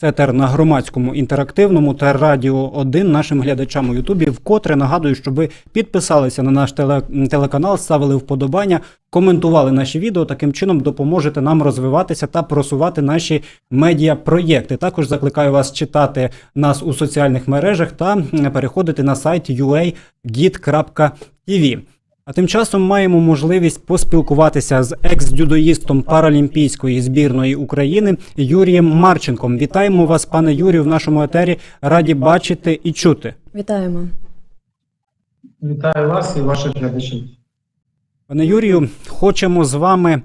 Це тер на громадському інтерактивному та радіо 1 нашим глядачам у Ютубі. Вкотре нагадую, щоб ви підписалися на наш теле, телеканал, ставили вподобання, коментували наші відео. Таким чином допоможете нам розвиватися та просувати наші медіапроєкти. Також закликаю вас читати нас у соціальних мережах та переходити на сайт ua.git.tv. А тим часом маємо можливість поспілкуватися з екс-дюдоїстом паралімпійської збірної України Юрієм Марченком. Вітаємо вас, пане Юрію, в нашому етері. Раді бачити і чути. Вітаємо. Вітаю вас і ваших глядачів. Пане Юрію, хочемо з вами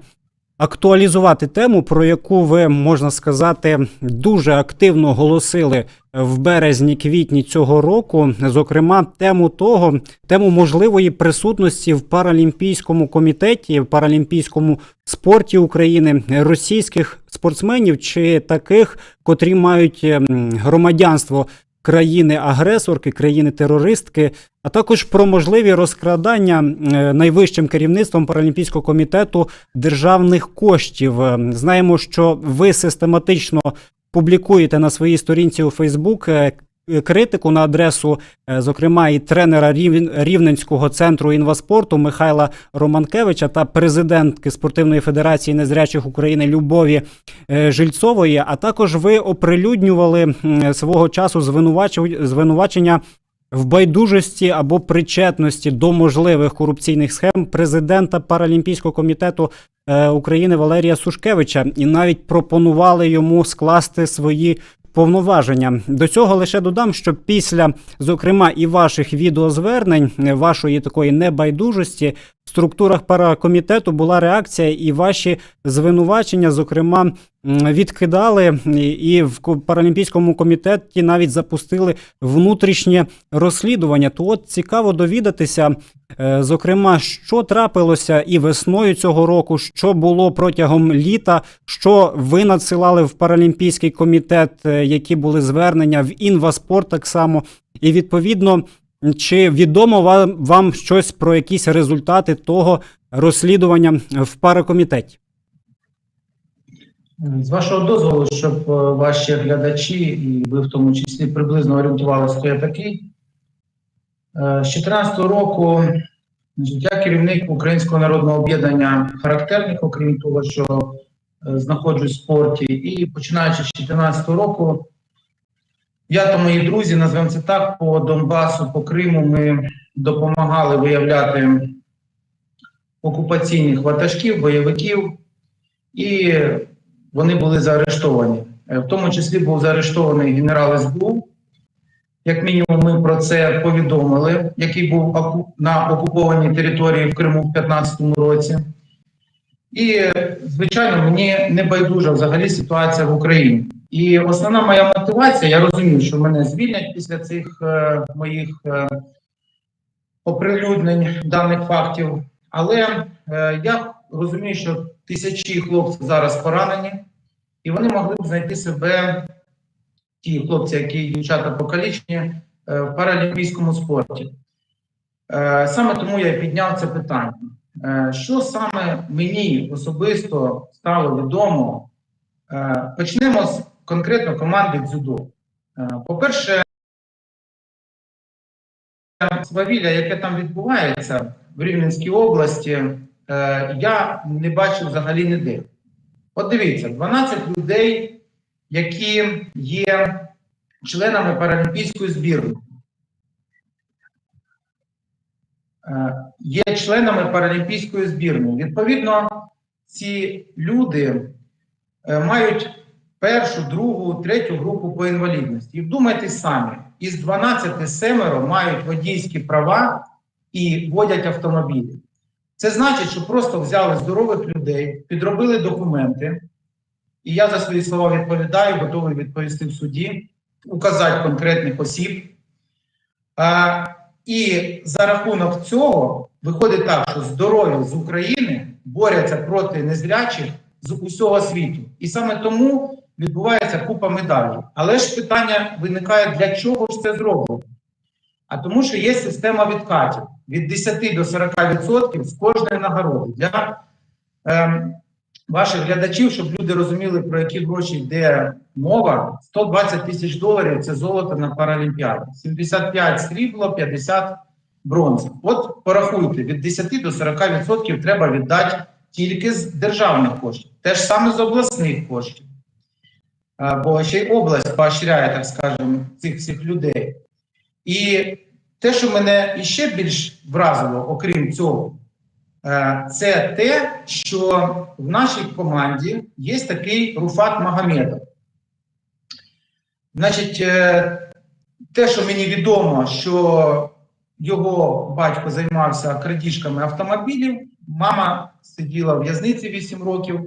актуалізувати тему, про яку ви можна сказати дуже активно голосили в березні-квітні цього року. Зокрема, тему того, тему можливої присутності в паралімпійському комітеті, в паралімпійському спорті України російських спортсменів чи таких, котрі мають ем, громадянство країни-агресорки, країни-терористки, а також про можливі розкрадання е, найвищим керівництвом Паралімпійського комітету державних коштів. Е, Знаємо, що ви систематично публікуєте на своїй сторінці у Фейсбук е, критику на адресу, е, зокрема, і тренера Рівненського центру інваспорту Михайла Романкевича та президентки спортивної федерації незрячих України Любові е, Жильцової. А також ви оприлюднювали свого часу звинувачення в байдужості або причетності до можливих корупційних схем президента Паралімпійського комітету е, України Валерія Сушкевича і навіть пропонували йому скласти свої повноваження. До цього лише додам, що після, зокрема, і ваших відеозвернень, е, вашої такої небайдужості в структурах паракомітету була реакція, і ваші звинувачення, зокрема, відкидали, і- в паралімпійському комітеті навіть запустили внутрішнє розслідування. То от цікаво довідатися, е, зокрема, що трапилося і весною цього року, що було протягом літа, що ви надсилали в паралімпійський комітет, е, які були звернення в інваспорт так само, і відповідно. Чи відомо вам, вам щось про якісь результати того розслідування в паракомітеті? З вашого дозволу, щоб е, ваші глядачі, і ви в тому числі приблизно орієнтувалися, хто я такий. Е, З 2014 року значить, я керівник Українського народного об'єднання характерних, окрім того, що е, знаходжусь в спорті. І починаючи з 2014 року, я та мої друзі, назвемо це так, по Донбасу, по Криму, ми допомагали виявляти окупаційних ватажків, бойовиків. І вони були заарештовані. Е, В тому числі був заарештований генерал СБУ. Як мінімум, ми про це повідомили, який був на окупованій території в Криму в 2015 році. І, звичайно, мені не байдужа взагалі ситуація в Україні. І основна моя мотивація, я розумію, що мене звільнять після цих е, моїх е, оприлюднень даних фактів. Але е, я розумію, що тисячі хлопців зараз поранені, і вони могли б знайти себе, ті хлопці, які дівчата покалічені, е, в паралімпійському спорті. Е, Саме тому я підняв це питання. Е, Що саме мені особисто стало відомо? Почнемо з конкретно команди дзюдо. По-перше, свавілля, яке там відбувається в Рівненській області, я не бачив взагалі ніде. От дивіться, 12 людей, які є членами паралімпійської збірної. Е, Є членами паралімпійської збірної. Відповідно, ці люди е, мають першу, другу, третю групу по інвалідності. І вдумайтесь самі, із 12 семеро мають водійські права і водять автомобілі. Це значить, що просто взяли здорових людей, підробили документи, і я за свої слова відповідаю, готовий відповісти в суді, указати конкретних осіб. А, і за рахунок цього виходить так, що здорові з України борються проти незрячих з усього світу. І саме тому відбувається купа медалей. Але ж питання виникає, для чого ж це зроблено? А тому, що є система відкатів від 10 до 40% з кожної нагороди для ем, ваших глядачів, щоб люди розуміли, про які гроші йде мова. 120 тисяч доларів це золото на Паралімпіаді. 75 срібло, 50 бронза. От порахуйте, від 10 до 40% треба віддати тільки з державних коштів. Те ж саме з обласних коштів. Бо ще й область поощряє, так скажемо, цих всіх людей. І те, що мене іще більш вразило, окрім цього, е, це те, що в нашій команді є такий Руфат Магомедов. Значить, е, те, що мені відомо, що його батько займався крадіжками автомобілів, мама сиділа в в'язниці 8 років.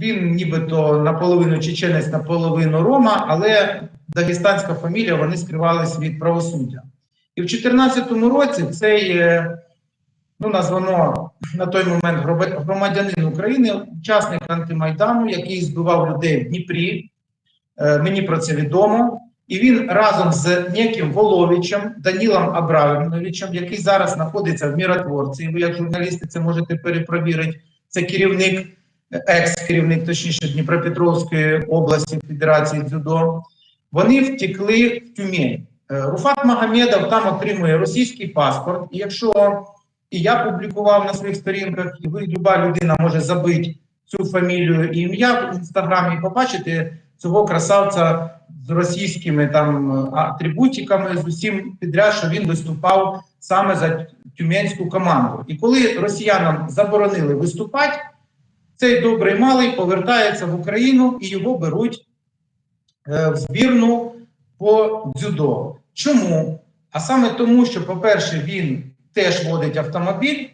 Він нібито наполовину чеченець, наполовину рома, але дагестанська фамілія, вони скривались від правосуддя. І в 2014 році цей, е, ну, названо на той момент громадянин України, учасник антимайдану, який збивав людей в Дніпрі. Е, Мені про це відомо. І він разом з неким Воловичем, Данілом Абрамовичем, який зараз знаходиться в міротворці, ви, як журналісти, це можете перепровірити. Це керівник, екс-керівник, точніше, Дніпропетровської області Федерації дзюдо. Вони втекли в Тюмень. Е, Руфат Магомедов там отримує російський паспорт. І якщо і я публікував на своїх сторінках, і ви, люба людина може забити цю фамілію і ім'я в інстаграмі, і побачите цього красавця з російськими там е, атрибутиками, з усім підряд, що він виступав саме за тюменську команду. І коли росіянам заборонили виступати, цей добрий малий повертається в Україну і його беруть е, в збірну по дзюдо. Чому? А саме тому, що, по-перше, він теж водить автомобіль.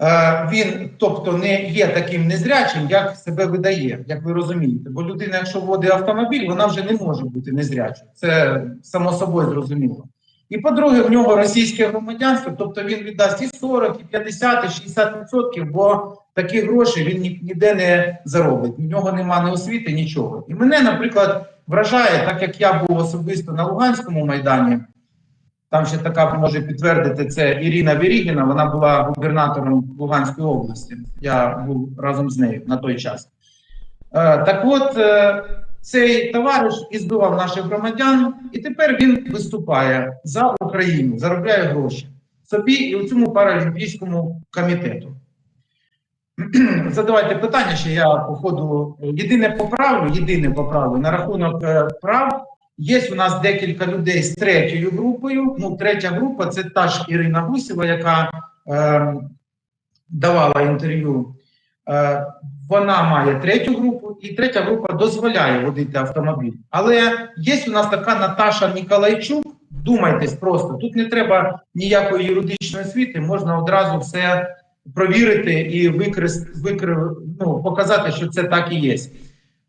Е, Він, тобто, не є таким незрячим, як себе видає, як ви розумієте. Бо людина, якщо водить автомобіль, вона вже не може бути незрячою. Це само собою зрозуміло. І по-друге, в нього російське громадянство, тобто він віддасть і 40, і 50, і 60 відсотків, бо такі гроші він ніде не заробить. В нього немає ні освіти, нічого. І мене, наприклад, вражає, так як я був особисто на Луганському майдані. Там ще така може підтвердити це Ірина Верігіна. Вона була губернатором Луганської області. Я був разом з нею на той час. Е, так от, е, цей товариш і збивав наших громадян, і тепер він виступає за Україну, заробляє гроші собі і у цьому паралімпійському комітету. Задавайте питання, що я по ходу єдине поправлю, єдине поправлю на рахунок е, прав. Є у нас декілька людей з третьою групою. Ну, третя група це та ж Ірина Гусєва, яка е, давала інтерв'ю. Е, вона має третю групу, і третя група дозволяє водити автомобіль. Але є у нас така Наташа Ніколайчук. Думайтесь просто, тут не треба ніякої юридичної освіти, можна одразу все провірити і викрес, викри, ну, показати, що це так і є.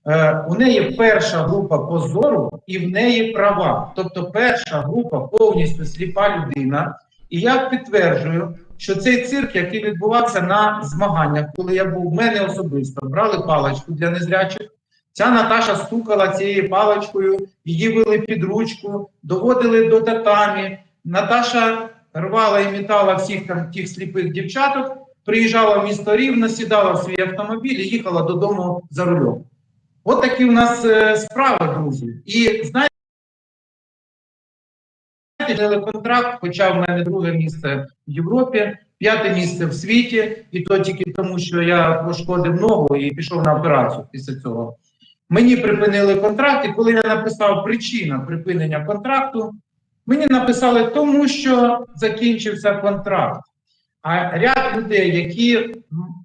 Е, у неї перша група по зору і в неї права. Тобто перша група повністю сліпа людина. І я підтверджую, що цей цирк, який відбувався на змаганнях, коли я був в мене особисто, брали паличку для незрячих. Ця Наташа стукала цією паличкою, її вели під ручку, доводили до татамі. Наташа рвала і метала всіх там тих сліпих дівчаток, приїжджала в місто Рівно, сідала в свій автомобіль і їхала додому за рулем. От такі у нас е, справи, друзі. І знаєте, контракт, хоча в мене друге місце в Європі, п'яте місце в світі, і то тільки тому, що я пошкодив ногу і пішов на операцію після цього. Мені припинили контракт, і коли я написав причина припинення контракту, мені написали тому, що закінчився контракт. А ряд людей, які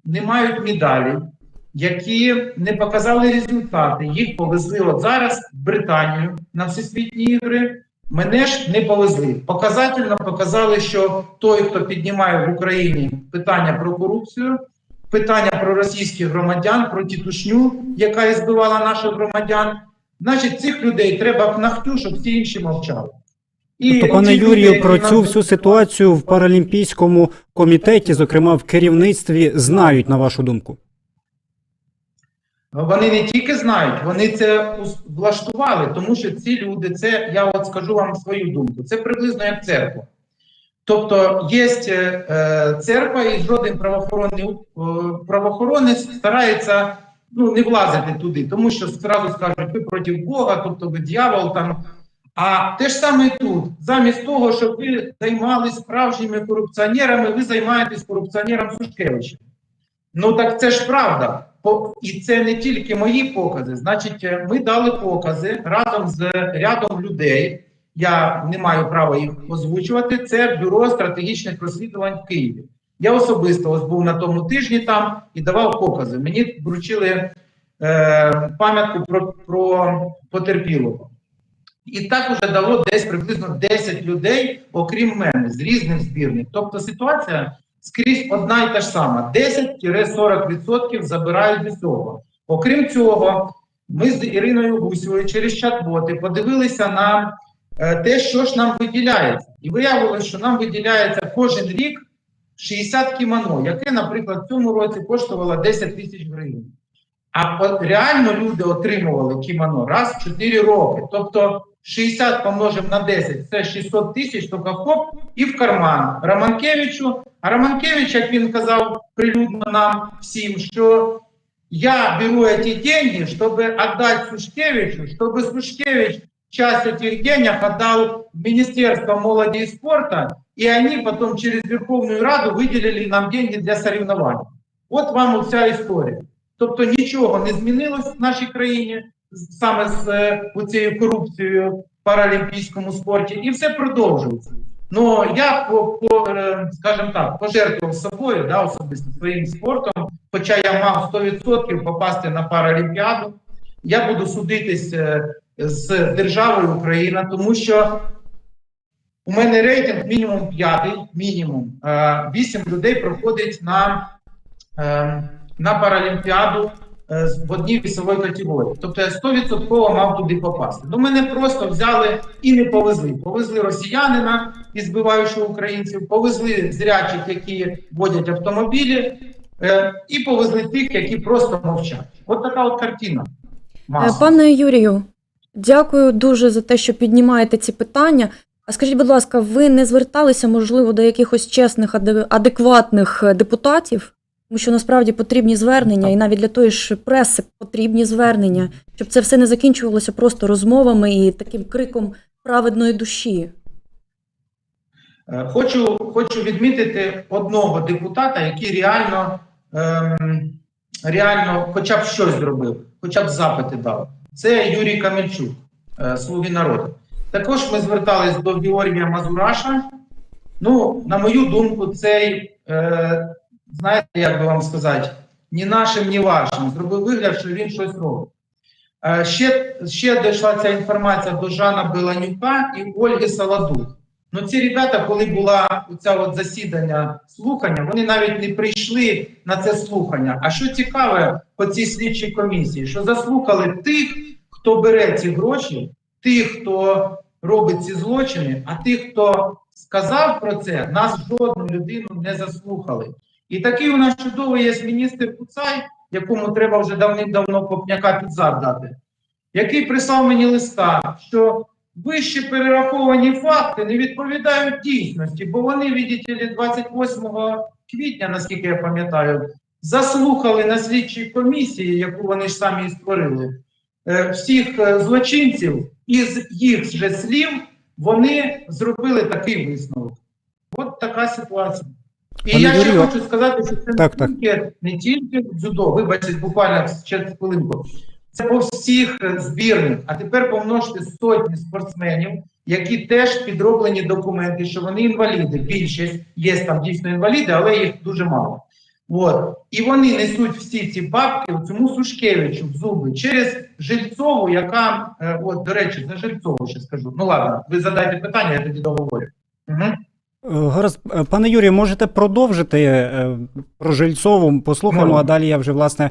не мають медалі, які не показали результати, їх повезли от зараз в Британію на всесвітні ігри. Мене ж не повезли. Показательно показали, що той, хто піднімає в Україні питання про корупцію, питання про російських громадян, про тітушню, яка і збивала наших громадян, значить, цих людей треба в нахтю, щоб всі інші мовчали. І Тобто, пане Юрію, про нас- цю всю ситуацію в паралімпійському комітеті, зокрема в керівництві, знають на вашу думку. Вони не тільки знають, вони це влаштували, тому що ці люди, це я от скажу вам свою думку, це приблизно як церква. Тобто є е, церква, і жоден правоохоронний е, правоохоронець старається ну, не влазити туди, тому що зразу скажуть, ви проти Бога, тобто ви дьявол там. А те ж саме тут, замість того, щоб ви займалися справжніми корупціонерами, ви займаєтесь корупціонером Сушкевичем. Ну так це ж правда. І це не тільки мої покази. Значить, е, ми дали покази разом з рядом людей. Я не маю права їх озвучувати. Це бюро стратегічних розслідувань в Києві. Я особисто ось був на тому тижні там і давав покази. Мені вручили е, пам'ятку про, про потерпілого. І так уже дало десь приблизно 10 людей, окрім мене, з різних збірних. Тобто ситуація скрізь одна і та ж сама: 10-40% забирають усього. Окрім цього, ми з Іриною Гусєвою через чат-боти подивилися на е, те, що ж нам виділяється. І виявилося, що нам виділяється кожен рік 60 кімоно, яке, наприклад, в цьому році коштувало 10 тисяч гривень. А от реально люди отримували кімоно раз в 4 роки. Тобто 60 помножив на 10 це 600 тисяч, тільки хоп, і в карман Романкевичу. А Романкевич, як він казав прилюдно нам всім, що я беру эти деньги, чтобы отдать Сушкевичу, чтобы Сушкевич часть этих денег отдал в Министерство молоді и спорта, и они потом через Верховную Раду выделили нам деньги для соревнований. От вам вся історія. Тобто нічого не змінилось в нашій країні саме з е, цією корупцією в паралімпійському спорті, і все продовжується. Ну я по, по е, скажімо так, пожертвував собою, да, особисто своїм спортом, хоча я мав 100% попасти на паралімпіаду. Я буду судитись е, з державою Україна, тому що у мене рейтинг мінімум п'ятий, мінімум. Вісім людей проходить на, е, на паралімпіаду е, в одній вісовій категорії. Тобто я 100% мав туди попасти. Ну, мене просто взяли і не повезли. Повезли росіянина, і збиваючи українців, повезли зрячих, які водять автомобілі, е, і повезли тих, які просто мовчать. От така от картина. Е, Маса. Пане Юрію, дякую дуже за те, що піднімаєте ці питання. А скажіть, будь ласка, ви не зверталися, можливо, до якихось чесних, аде- адекватних депутатів? Тому що насправді потрібні звернення, і навіть для тої ж преси потрібні звернення, щоб це все не закінчувалося просто розмовами і таким криком праведної душі. Е, Хочу, хочу відмітити одного депутата, який реально, ем, реально хоча б щось зробив, хоча б запити дав. Це Юрій Камельчук, е, Слуги народу. Також ми звертались до Георгія Мазураша. Ну, на мою думку, цей, е, знаєте, як би вам сказати, ні нашим, ні вашим. Зробив вигляд, що він щось робить. Е, ще, ще дійшла ця інформація до Жана Беланюка і Ольги Саладух. Ну, ці ребята, коли була ця от засідання слухання, вони навіть не прийшли на це слухання. А що цікаве по цій слідчій комісії, що заслухали тих, хто бере ці гроші, тих, хто робить ці злочини, а тих, хто сказав про це, нас жодну людину не заслухали. І такий у нас чудовий є міністр Куцай, якому треба вже давним-давно копняка під зад дати, який прислав мені листа, що вище перераховані факти не відповідають дійсності, бо вони, видите 28 квітня, наскільки я пам'ятаю, заслухали на слідчій комісії, яку вони ж самі і створили, е, всіх е, злочинців, і з їх же слів вони зробили такий висновок. От така ситуація. І Пане я ще Юрію, хочу сказати, що це так, не, так. Тільки, не тільки дзюдо, вибачте, буквально ще хвилинку. Це по всіх е, збірних. А тепер помножте сотні спортсменів, які теж підроблені документи, що вони інваліди. Більшість є там дійсно інваліди, але їх дуже мало. От. І вони несуть всі ці бабки цьому Сушкевичу в зуби через Жильцову, яка, е, от, до речі, за Жильцову ще скажу. Ну ладно, ви задайте питання, я тоді договорю. Угу. Е, Гаразд, Е, пане Юрію, можете продовжити е, про Жильцову, послухаємо, а далі я вже власне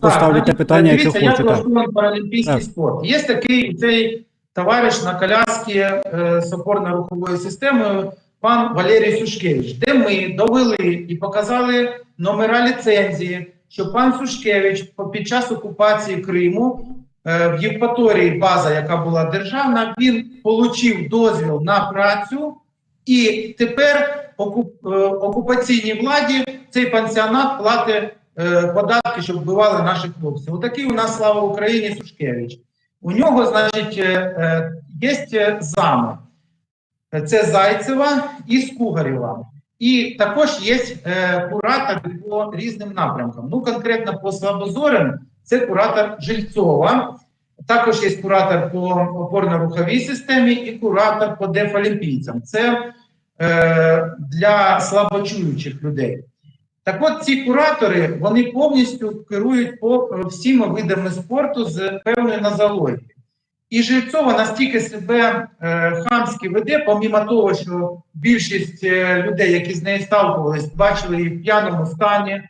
поставлю те значить, питання, яке дивіться, хочу. Я Так. паралімпійський Так. спорт. Є такий цей товариш на коляскі е, з опорно-руховою системою, пан Валерій Сушкевич, де ми довели і показали номера ліцензії, що пан Сушкевич під час окупації Криму е, в Євпаторії база, яка була державна, він отримав дозвіл на працю І тепер окуп, е, окупаційній владі цей пансіонат платить е, податки, щоб вбивали наших хлопців. Отакий у нас слава Україні Сушкевич. У нього, значить, е, є зами. Це Зайцева і Скугарєва. І також є куратор по різним напрямкам. Ну, конкретно по Слабозорим, це куратор Жильцова. Також є куратор по опорно-руховій системі і куратор по дефолімпійцям. Це е, для слабочуючих людей. Так от ці куратори вони повністю керують по е, всіма видами спорту з певною нозологією. І Жильцова настільки себе е, хамськи веде, помімо того, що більшість е, людей, які з нею сталкувались, бачили її в п'яному стані,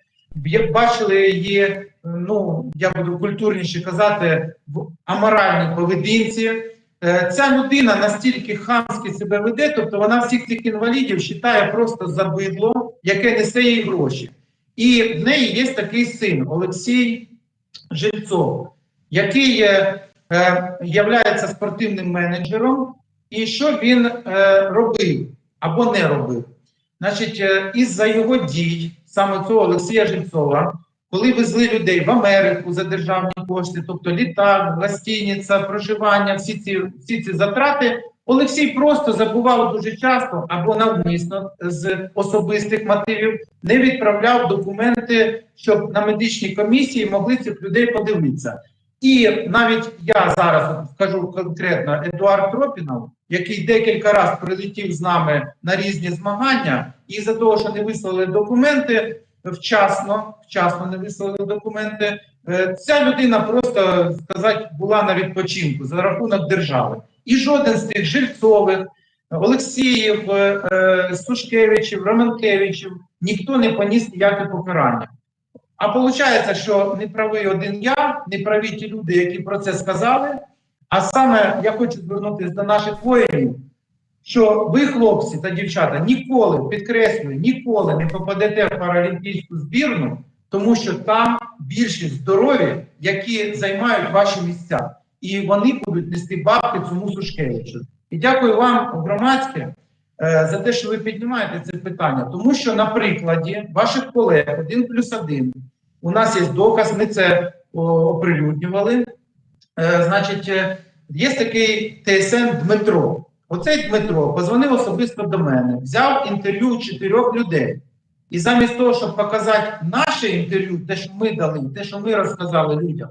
бачили її, ну я буду культурніше казати, в аморальній поведінці. Е, Ця людина настільки хамськи себе веде, тобто вона всіх цих інвалідів вважає просто за бидло, яке несе їй гроші. І в неї є такий син Олексій Жильцов, який є, е, спортивним менеджером. І що він е, робив або не робив? Значить, е, із-за його дій, саме цього Олексія Жильцова, коли везли людей в Америку за державні кошти, тобто літак, гостиниця, проживання, всі ці, всі ці затрати, Олексій просто забував дуже часто або навмисно з особистих мотивів не відправляв документи, щоб на медичній комісії могли цих людей подивитися. І навіть я зараз скажу конкретно Едуард Тропінов, який декілька разів прилетів з нами на різні змагання, і за того, що не вислали документи вчасно, вчасно не вислали документи. е, Ця людина просто сказати була на відпочинку за рахунок держави. І жоден з тих Жильцових, Олексіїв, е, е, Сушкевичів, Романкевичів ніхто не поніс ніяке покарання. А виходить, що не правий один я, не праві ті люди, які про це сказали. А саме я хочу звернутися до наших воїнів, що ви, хлопці та дівчата, ніколи, підкреслюю, ніколи не попадете в паралімпійську збірну, тому що там більшість здорові, які займають ваші місця. І вони будуть нести бабки цьому Сушкевичу. І дякую вам, громадське, е, за те, що ви піднімаєте це питання. Тому що на прикладі ваших колег один плюс один у нас є доказ, ми це оприлюднювали. Е, значить, е, є такий ТСН Дмитро. Оцей Дмитро позвонив особисто до мене, взяв інтерв'ю чотирьох людей. І замість того, щоб показати наше інтерв'ю, те, що ми дали, те, що ми розказали людям,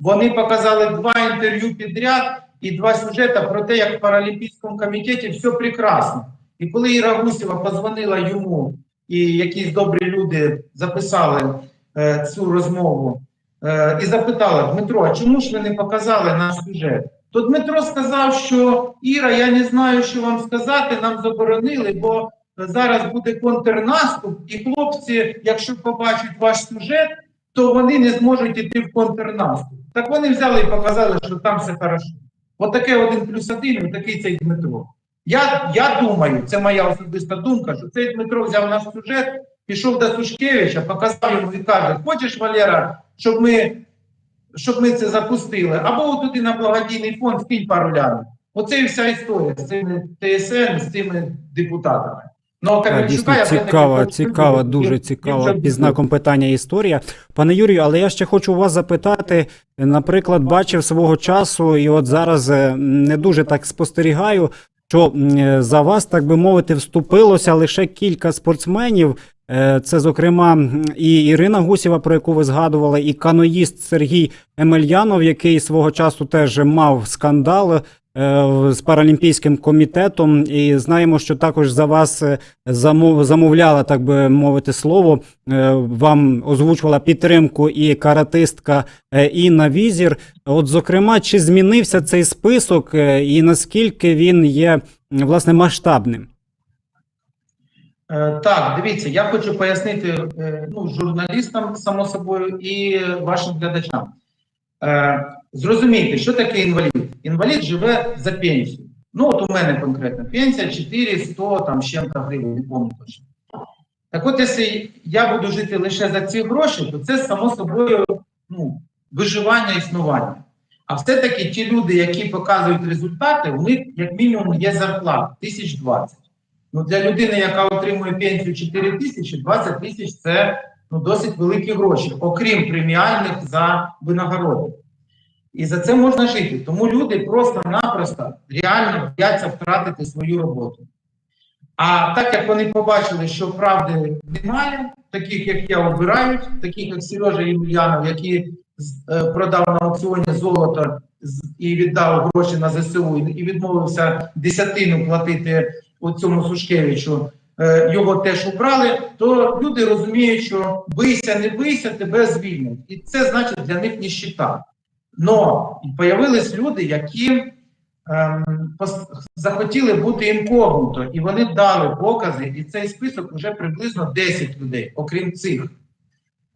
вони показали два інтерв'ю підряд і два сюжети про те, як в Паралімпійському комітеті все прекрасно. І коли Іра Гусєва позвонила йому, і якісь добрі люди записали е, цю розмову е, і запитала Дмитро, а чому ж ви не показали наш сюжет? То Дмитро сказав, що Іра, я не знаю, що вам сказати, нам заборонили, бо зараз буде контрнаступ, і хлопці, якщо побачать ваш сюжет, то вони не зможуть іти в контрнаступ. Так вони взяли і показали, що там все хорошо. От таке один плюс один, такий цей Дмитро. Я, я думаю, це моя особиста думка, що цей Дмитро взяв наш сюжет, пішов до Сушкевича, показав йому і каже: Хочеш, Валера, щоб ми, щоб ми це запустили? Або туди на благодійний фонд вкинь пару лямів. Оце і вся історія з цими ТСН, з цими депутатами. Ну, Так, дійсно цікава, цікава, дуже цікава під знаком питання історія. Пане Юрію, але я ще хочу у вас запитати. Наприклад, бачив свого часу, і от зараз е, не дуже так спостерігаю, що е, за вас, так би мовити, вступилося лише кілька спортсменів. Е, Це, зокрема, і Ірина Гусєва, про яку ви згадували, і каноїст Сергій Емельянов, який свого часу теж мав скандал е, з паралімпійським комітетом. І знаємо, що також за вас е, замов, замовляла, так би мовити, слово. Вам озвучувала підтримку і каратистка Інна Візір. От, зокрема, чи змінився цей список, і наскільки він є власне масштабним? Е, Так, дивіться, я хочу пояснити е, ну, журналістам, само собою, і вашим глядачам. Е, Зрозумійте, що таке інвалід? Інвалід живе за пенсію. Ну, от у мене конкретно пенсія 400 там з чим-то гривень, не пам'ятаю. Так от, якщо я буду жити лише за ці гроші, то це само собою ну, виживання існування. А все-таки ті люди, які показують результати, у них як мінімум є зарплата 1020. Ну, для людини, яка отримує пенсію 4 тисячі, 20 тисяч це ну, досить великі гроші, окрім преміальних за винагороди. І за це можна жити. Тому люди просто-напросто реально бояться втратити свою роботу. А так як вони побачили, що правди немає, таких як я обирають, таких як Сережа Ємельянов, який е, продав на аукціоні золото і віддав гроші на ЗСУ, і відмовився десятину платити у цьому Сушкевичу, е, його теж убрали, то люди розуміють, що бийся, не бийся, тебе звільнять. І це значить для них ніщита. Но появились люди, які ем, захотіли бути інкогніто, і вони дали покази, і цей список вже приблизно 10 людей, окрім цих.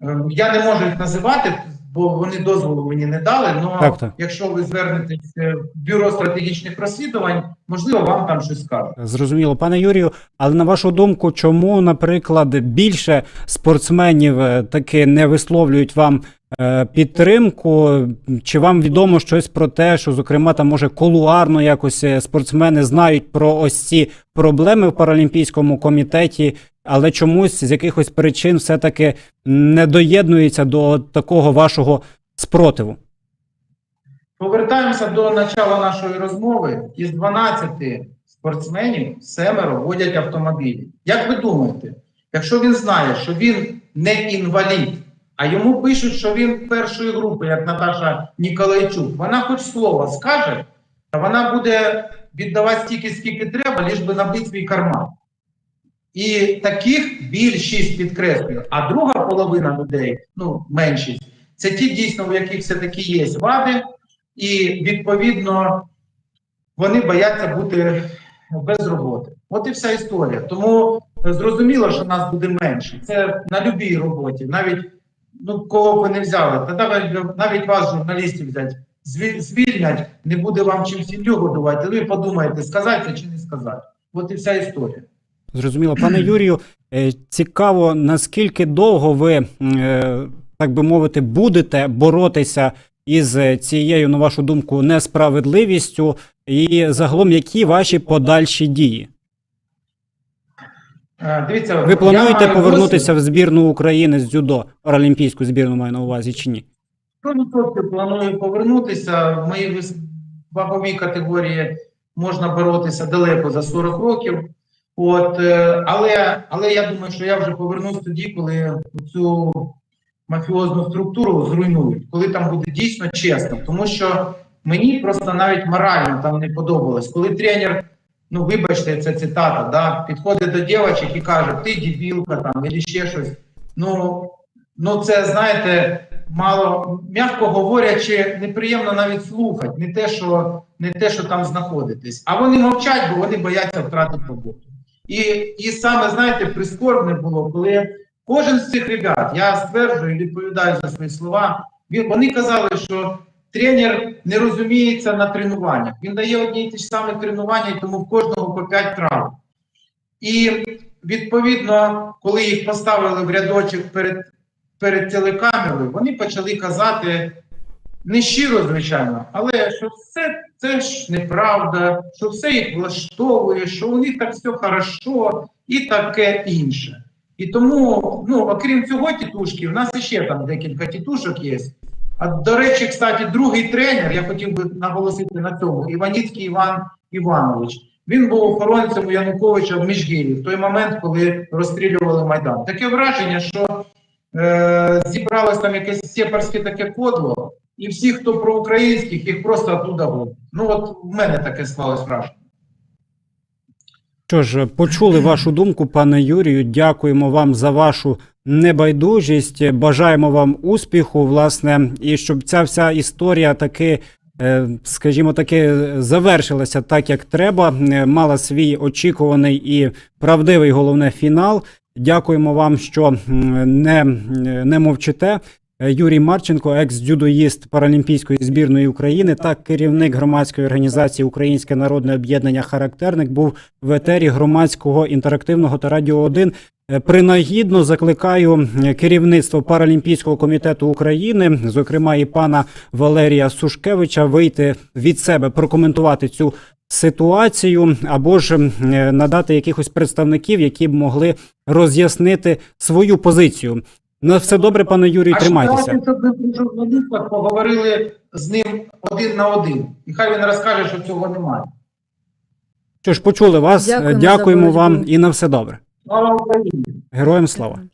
Ем, я не можу їх називати, бо вони дозволу мені не дали. Ну Так, так. якщо ви звернетесь е, в бюро стратегічних розслідувань, можливо, вам там щось скажуть. Зрозуміло, пане Юрію. Але на вашу думку, чому, наприклад, більше спортсменів е, таки не висловлюють вам підтримку? Чи вам відомо щось про те, що, зокрема, там може колуарно якось е, спортсмени знають про ось ці проблеми в Паралімпійському комітеті, але чомусь з якихось причин все-таки не доєднуються до такого вашого спротиву? Повертаємося до начала нашої розмови. Із 12 спортсменів семеро водять автомобілі. Як ви думаєте, якщо він знає, що він не інвалід, а йому пишуть, що він першої групи, як Наташа Ніколайчук, вона хоч слово скаже, а вона буде віддавати стільки, скільки треба, ліж би набити свій карман. І таких більшість підкреслюю. А друга половина людей, ну меншість, це ті дійсно, у яких все-таки є вади, і відповідно вони бояться бути без роботи. От і вся історія. Тому е, зрозуміло, що нас буде менше. Це на будь-якій роботі, навіть ну кого б ви не взяли, та навіть, навіть вас, журналістів, взять, звільнять, не буде вам чим сім'ю годувати. Ви подумаєте, сказати це чи не сказати. От і вся історія. Зрозуміло, пане Юрію, е, цікаво, наскільки довго ви, е, так би мовити, будете боротися із е, цією, на вашу думку, несправедливістю, і загалом, які ваші подальші дії? Дивіться, Ви плануєте повернутися в збірну України з дзюдо, паралімпійську збірну маю на увазі чи ні? 100% планую повернутися. В моїй ваговій категорії можна боротися далеко за 40 років. От, е, але, але я думаю, що я вже повернусь тоді, коли цю мафіозну структуру зруйнують, коли там буде дійсно чесно. Тому що мені просто навіть морально там не подобалось. Коли тренер, ну вибачте, це цитата, да, підходить до дівчинок і каже, ти дебілка там, або ще щось. Ну, ну це знаєте, мало, м'яко говорячи, неприємно навіть слухати, не те, що не те, що там знаходитесь. А вони мовчать, бо вони бояться втратити роботу. І, і саме, знаєте, прискорбне було, коли кожен з цих ребят, я стверджую і відповідаю за свої слова, вони казали, що тренер не розуміється на тренуваннях. Він дає одні й ті ж самі тренування, і тому в кожного по 5 травм. І відповідно, коли їх поставили в рядочок перед, перед телекамерою, вони почали казати не щиро, звичайно, але що все це ж неправда, що все їх влаштовує, що у них так все хорошо і таке інше. І тому, ну, окрім цього тітушки, в нас ще там декілька тітушок є. А до речі, кстати, другий тренер, я хотів би наголосити на цьому, Іваніцький Іван Іванович. Він був охоронцем Януковича в Міжгір'ї в той момент, коли розстрілювали Майдан. Таке враження, що е, зібралось там якесь сепарське таке кодло, і всі, хто проукраїнських, їх просто оттуда гонять. Ну от в мене таке склалось враження. Що ж, почули вашу думку, пане Юрію. Дякуємо вам за вашу небайдужість. Бажаємо вам успіху, власне, і щоб ця вся історія таки, е, скажімо таки, завершилася так, як треба. е, Мала свій очікуваний і правдивий головне фінал. Дякуємо вам, що не, не мовчите. Е, Юрій Марченко, екс-дзюдоїст Паралімпійської збірної України та керівник громадської організації Українське народне об'єднання Характерник, був в етері громадського інтерактивного та радіо 1. Е, Принагідно закликаю е, керівництво Паралімпійського комітету України, зокрема і пана Валерія Сушкевича, вийти від себе прокоментувати цю ситуацію, або ж надати якихось представників, які б могли роз'яснити свою позицію. На все добре, пане Юрію, А тримайтеся. що журналістах поговорили з ним один на один. І хай він розкаже, що цього немає. Що ж, почули вас. Дякуємо Дякуємо вам і на все добре. Слава Україні! Героям слава. Дякую.